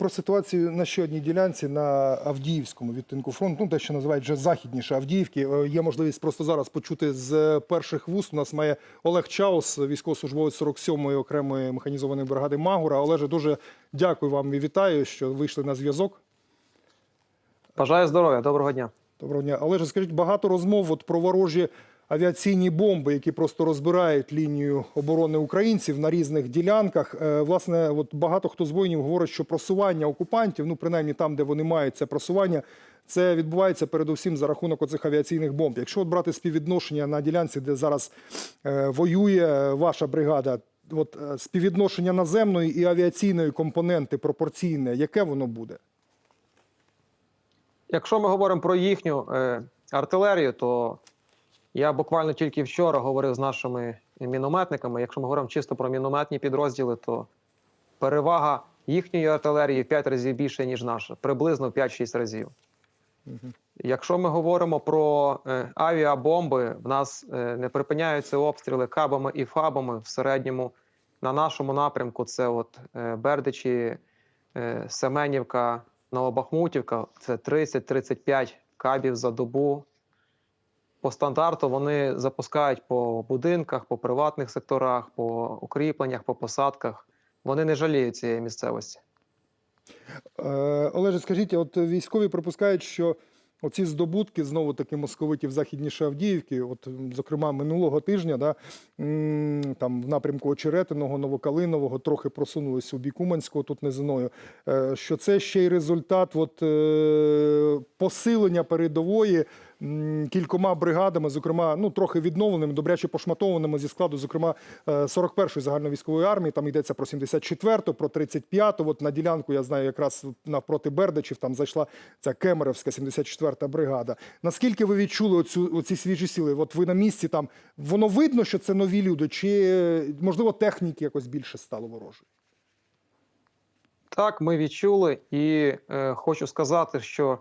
про ситуацію на ще одній ділянці на Авдіївському відтинку фронту, ну те, що називають вже західніше Авдіївки. Е, Є можливість просто зараз почути з перших вуст. У нас має Олег Чаус, військовослужбовець 47-ї окремої механізованої бригади Магура. Олеже, дуже дякую вам і вітаю, що вийшли на зв'язок. Бажаю здоров'я, доброго дня. Доброго дня. Олеже, скажіть, багато розмов от про ворожі авіаційні бомби, які просто розбирають лінію оборони українців на різних ділянках. Е, Власне, от багато хто з воїнів говорить, що просування окупантів, ну принаймні там, де вони мають це просування, це відбувається передусім за рахунок оцих авіаційних бомб. Якщо от брати співвідношення на ділянці, де зараз е, воює ваша бригада, от е, співвідношення наземної і авіаційної компоненти пропорційне, яке воно буде? Якщо ми говоримо про їхню е, артилерію, то я буквально тільки вчора говорив з нашими мінометниками. Якщо ми говоримо чисто про мінометні підрозділи, то перевага їхньої артилерії в 5 разів більше, ніж наша, приблизно в 5-6 разів. Якщо ми говоримо про е, авіабомби, в нас е, не припиняються обстріли кабами і фабами в середньому на нашому напрямку. Це от е, Бердичі, е, Семенівка, Новобахмутівка. Це 30-35 кабів за добу. По стандарту вони запускають по будинках, по приватних секторах, по укріпленнях, по посадках. Вони не жаліють цієї місцевості. Е, Олеже, скажіть, от військові припускають, що оці здобутки знову таки московитів західніше Авдіївки, от зокрема минулого тижня, да, там в напрямку Очеретиного, Новокалинового, трохи просунулись у бік Уманського, тут низиною, е, що це ще й результат от, е, посилення передової кількома бригадами, зокрема, ну трохи відновленими, добряче пошматованими зі складу, зокрема, е, 41-ї загальновійськової армії. Там йдеться про 74-ту, про 35-ту. От на ділянку я знаю, якраз навпроти Бердичів там зайшла ця Кемеровська 74-та бригада. Наскільки ви відчули оцю оці свіжі сили? От ви на місці там воно видно, що це нові люди, чи е, можливо техніки якось більше стало ворожої? Так, ми відчули, і е, хочу сказати, що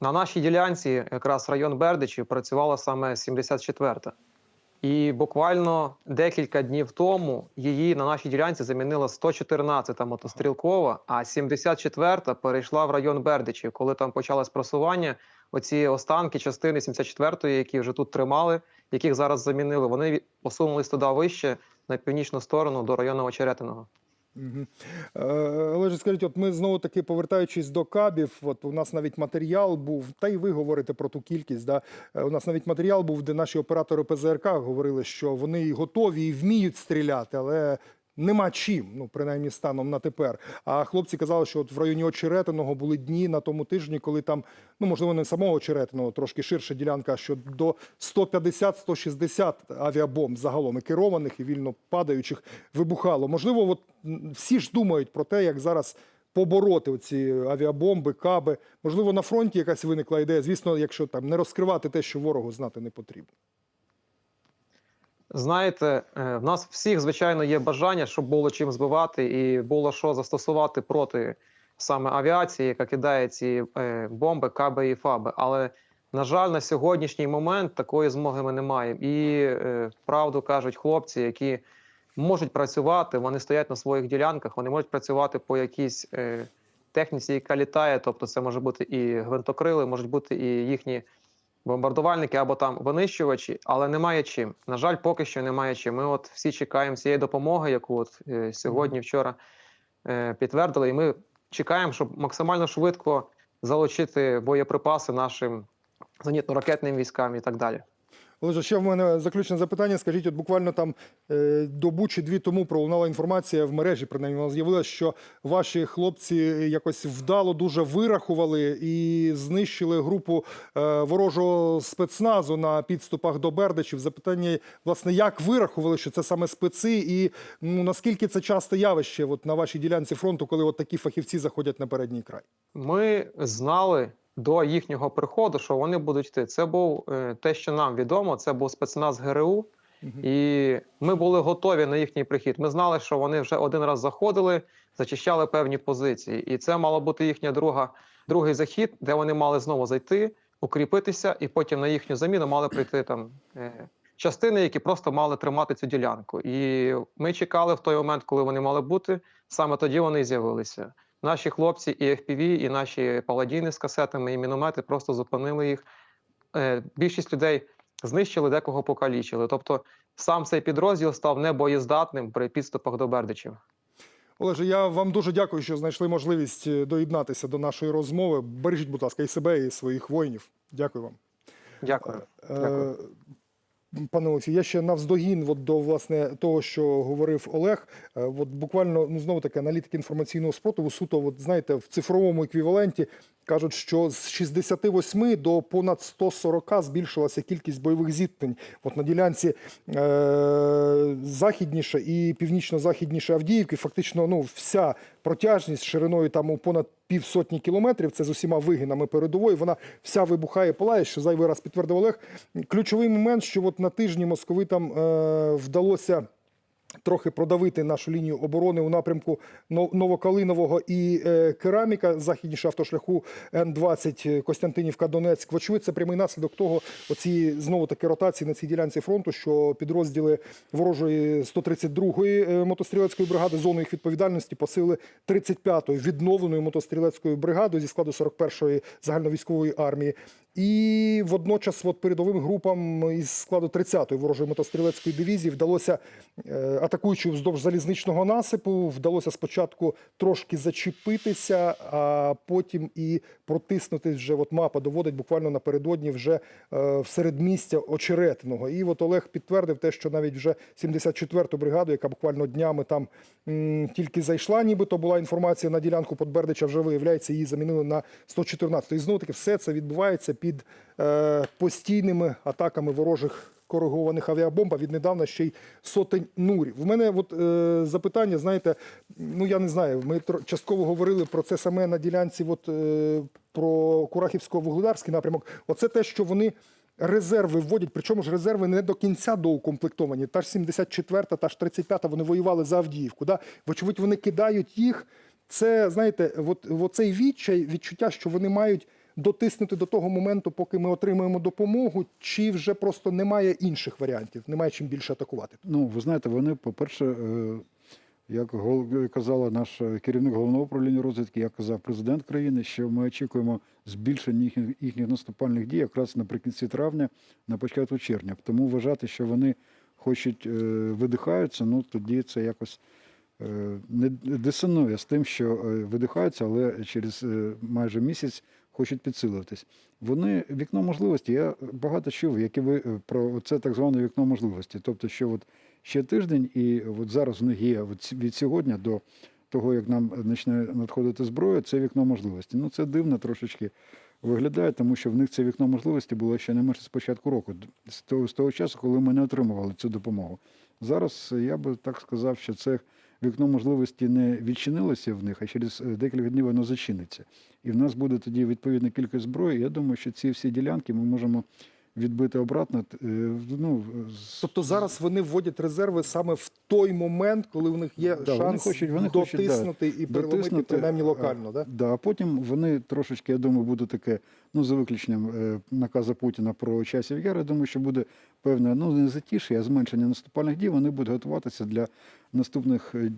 на нашій ділянці, якраз район Бердичів, працювала саме 74-та. І буквально декілька днів тому її на нашій ділянці замінила 114-та мотострілкова, а 74-та перейшла в район Бердичів, коли там почалось просування. Оці останки частини 74-ї, які вже тут тримали, яких зараз замінили, вони посунулись туди вище на північну сторону до району Очеретиного. Угу. ж Олеже, скажіть, от ми знову таки повертаючись до кабів, от у нас навіть матеріал був, та й ви говорите про ту кількість. Да? Е, У нас навіть матеріал був, де наші оператори ПЗРК говорили, що вони готові і вміють стріляти, але нема чим, ну принаймні станом на тепер. А хлопці казали, що от в районі Очеретиного були дні на тому тижні, коли там, ну можливо, не самого Очеретиного, трошки ширша ділянка, що до 150-160 авіабомб загалом і керованих, і вільно падаючих вибухало. Можливо, от всі ж думають про те, як зараз. Побороти ці авіабомби, каби. Можливо, на фронті якась виникла ідея. Звісно, якщо там не розкривати те, що ворогу знати не потрібно. Знаєте, е, в нас всіх, звичайно, є бажання, щоб було чим збивати і було що застосувати проти саме авіації, яка кидає ці е, бомби, каби і фаби. Але, на жаль, на сьогоднішній момент такої змоги ми не маємо. І е, правду кажуть хлопці, які можуть працювати, вони стоять на своїх ділянках, вони можуть працювати по якійсь техніці, яка літає. Тобто, це може бути і гвинтокрили, можуть бути і їхні бомбардувальники або там винищувачі, але немає чим. На жаль, поки що немає чим. Ми от всі чекаємо цієї допомоги, яку от е, сьогодні, вчора е, підтвердили, і ми чекаємо, щоб максимально швидко залучити боєприпаси нашим зенітно-ракетним військам і так далі. Олеже, ще в мене заключне запитання. Скажіть, от буквально там е, добу чи дві тому пролунала інформація в мережі, принаймні вона з'явилася, що ваші хлопці якось вдало дуже вирахували і знищили групу е, ворожого спецназу на підступах до Бердичів. Запитання, власне, як вирахували, що це саме специ, і ну, наскільки це часто явище от, на вашій ділянці фронту, коли от такі фахівці заходять на передній край? Ми знали до їхнього приходу, що вони будуть йти. Це був е, те, що нам відомо. Це був спецназ ГРУ, і ми були готові на їхній прихід. Ми знали, що вони вже один раз заходили, зачищали певні позиції, і це мало бути їхня друга, другий захід, де вони мали знову зайти, укріпитися, і потім на їхню заміну мали прийти там. е, Частини, які просто мали тримати цю ділянку, і ми чекали в той момент, коли вони мали бути. Саме тоді вони і з'явилися. Наші хлопці і FPV, і наші паладіни з касетами, і міномети просто зупинили їх. Е, Більшість людей знищили, декого покалічили. Тобто сам цей підрозділ став небоєздатним при підступах до Бердичів. Олеже, я вам дуже дякую, що знайшли можливість е, доєднатися до нашої розмови. Бережіть, будь ласка, і себе, і своїх воїнів. Дякую вам. Дякую. Дякую. Пане Олексій, я ще навздогін от до власне того, що говорив Олег. Е, От буквально ну знову таки аналітики інформаційного спротиву суто, от знаєте, в цифровому еквіваленті кажуть, що з 68 до понад 140 збільшилася кількість бойових зіткнень. От на ділянці е- західніше і північно-західніше Авдіївки, фактично, ну вся протяжність шириною там у понад півсотні кілометрів. Це з усіма вигинами передової. Вона вся вибухає, палає, що зайвий раз підтвердив Олег. Ключовий момент, що от на тижні московитам е, вдалося. Трохи продавити нашу лінію оборони у напрямку Новокалинового і е, кераміка, західніше автошляху Н-20 Костянтинівка, Донецьк. Вочевидь, це прямий наслідок того, оці знову таки ротації на цій ділянці фронту, що підрозділи ворожої 132-ї е, мотострілецької бригади зону їх відповідальності посили 35-ї відновленої мотострілецької бригади зі складу 41-ї загальновійськової армії. І водночас от передовим групам із складу 30-ї ворожої мотострілецької дивізії вдалося, е, атакуючи вздовж залізничного насипу, вдалося спочатку трошки зачепитися, а потім і протиснутись вже. От мапа доводить буквально напередодні вже е, в середмістя очеретиного. І от Олег підтвердив те, що навіть вже 74-ту бригаду, яка буквально днями там м, тільки зайшла, нібито була інформація на ділянку Подбердича, вже виявляється, її замінили на 114. І знову таки все це відбувається під е, постійними атаками ворожих коригованих авіабомб, а віднедавна ще й сотень нурів. У мене от, е, запитання, знаєте, ну я не знаю, ми частково говорили про це саме на ділянці от, е, про Курахівсько-Вугледарський напрямок. Оце те, що вони резерви вводять, причому ж резерви не до кінця доукомплектовані. Та ж 74-та, та ж 35-та, вони воювали за Авдіївку. Да? Вочевидь, вони кидають їх. Це, знаєте, от, оцей відчай, відчуття, що вони мають дотиснути до того моменту, поки ми отримаємо допомогу, чи вже просто немає інших варіантів, немає чим більше атакувати. Ну, ви знаєте, вони, по-перше, е, як казала наш керівник головного управління розвідки, як казав президент країни, що ми очікуємо збільшення їхніх, їхніх наступальних дій якраз наприкінці травня, на початку червня. Тому вважати, що вони хочуть е, видихаються, ну тоді це якось е, не дисонує з тим, що видихаються, але через майже місяць хочуть підсилитись. Вони вікно можливості. Я багато чув, як і ви е, про це так зване вікно можливості. Тобто, що от ще тиждень, і от зараз в них є от від сьогодні до того, як нам почне надходити зброя, це вікно можливості. Ну це дивно трошечки виглядає, тому що в них це вікно можливості було ще не менше з початку року, з того, з того часу, коли ми не отримували цю допомогу. Зараз я би так сказав, що це вікно можливості не відчинилося в них, а через е, декілька днів воно зачиниться. І в нас буде тоді відповідна кількість зброї. Я думаю, що ці всі ділянки ми можемо відбити обратно. е, Ну, Тобто зараз вони вводять резерви саме в той момент, коли у них є Да, вони шанс хочуть- вони хочуть, да, і переломити дотиснути, принаймні локально. Да? Да, а потім вони трошечки, я думаю, буде таке, ну, за виключенням е, наказу Путіна про часів яр, я думаю, що буде певне, ну, не затиш'я, а зменшення наступальних дій, вони будуть готуватися для наступних, е,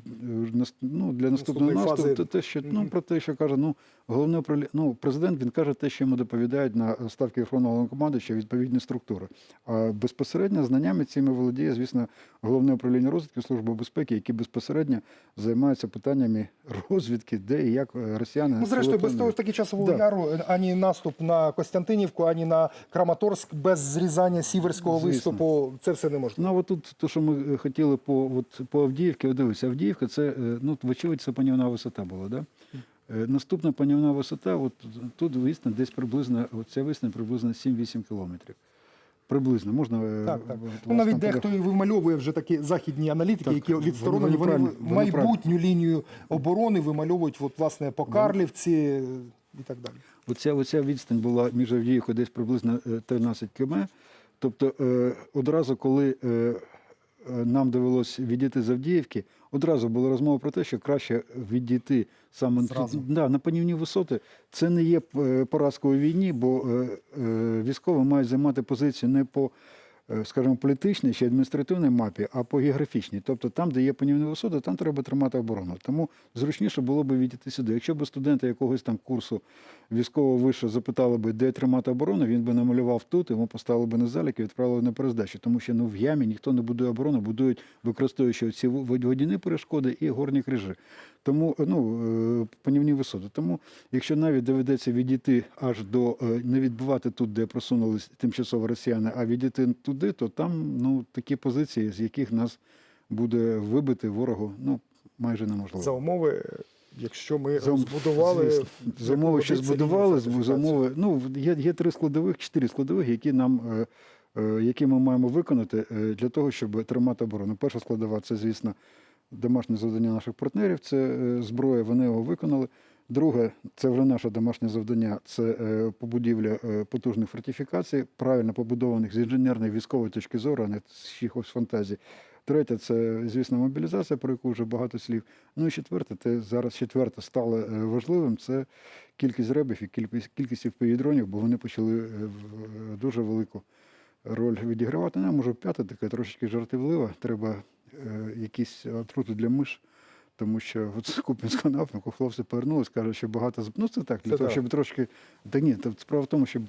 ну, для наступного наступу. Те, те, що, ну, про те, що каже, ну, головне управління, ну, президент, він каже те, що йому доповідають на ставки Верховного що відповідні структури. А безпосередньо знаннями цими володіє, звісно, головне управління розвідки Служби безпеки, які безпосередньо займаються питаннями розвідки, де і як е, росіяни. Ну, зрештою, без того таки часового Да. яру е, ані наступ на Костянтинівку, ані на Краматорськ без зрізання сіверського Звісно. Виступу. Це все неможливо. Ну, от тут, то, що ми е, хотіли по, от, по Авдіївці, от дивіться, Авдіївка, це, е, ну, вочевидь, це панівна висота була, да? Е, Наступна панівна висота, от тут висна десь приблизно, ця висна приблизно 7-8 кілометрів. Приблизно, можна... Так, так. Ну, навіть дехто і вимальовує вже такі західні аналітики, Так, які відсторонені, вони вони, майбутню лінію оборони вимальовують от, власне, по Карлівці і так далі. Оця, оця відстань була між Авдіївкою десь приблизно е, 13 км. Тобто е, одразу, коли е, е, нам довелося відійти з Авдіївки, одразу була розмова про те, що краще відійти саме да, на панівні висоти. Це не є поразкою війні, бо військові мають займати позицію не по скажімо, політичній чи адміністративній мапі, а по географічній. Тобто там, де є панівні висоти, там треба тримати оборону. Тому зручніше було б відійти сюди. Якщо б студенти якогось там курсу військового вишу запитали би, де тримати оборону, він би намалював тут, йому поставили би на залік і відправили на перездачу. Тому що ну, в ямі ніхто не будує оборону, будують, використовуючи ці вод- водяні перешкоди і горні крижі. Тому ну, е, панівні висоти. Тому, якщо навіть доведеться відійти аж до е, не відбивати тут, де просунулись тимчасово росіяни, а відійти туди, то там ну, такі позиції, з яких нас буде вибити ворогу, ну майже неможливо. За умови, якщо ми За збудували звісно. За умови, що збудували, за умови, ну, є, є три складових, чотири складових, які нам. е, е, Які ми маємо виконати е, для того, щоб тримати оборону. Перша складова це, звісно, домашнє завдання наших партнерів, це зброя, вони його виконали. Друге, це вже наше домашнє завдання, це е, побудівля е, потужних фортифікацій, правильно побудованих з інженерної військової точки зору, а не з чиїхось фантазій. Третє, це, звісно, мобілізація, про яку вже багато слів. Ну і четверте, це зараз четверте стало е, важливим, це кількість ребів і кількість, кількість FPV-дронів, бо вони почали дуже велику роль відігравати. Ну, може, п'яте таке трошечки жартівливо. Треба якісь отрути для миш. Тому що от з Купінського напрямку хлопці повернулись, кажуть, що багато ну це так, для Це того, так. щоб трошки. Та ні, то справа в тому, що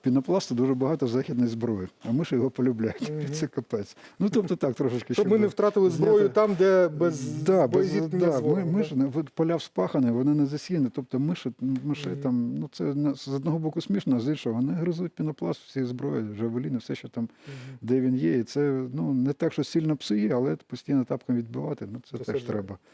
пінопласту дуже багато в західної зброї, а миші його полюбляють. Мгм. Це капець. Ну тобто так трошечки. Щоб ми не втратили зброю там, де без да, без, да, ми, ми ж не- поля вспахані, вони не засіяні. Тобто миші, миші Мгм. там, ну це з одного боку смішно, а з іншого вони гризуть пінопласт, всі зброї, жавеліни, все, що там, Мгм. де він є. І це ну не так, що сильно псує, але постійно тапком відбивати, ну це Це теж треба.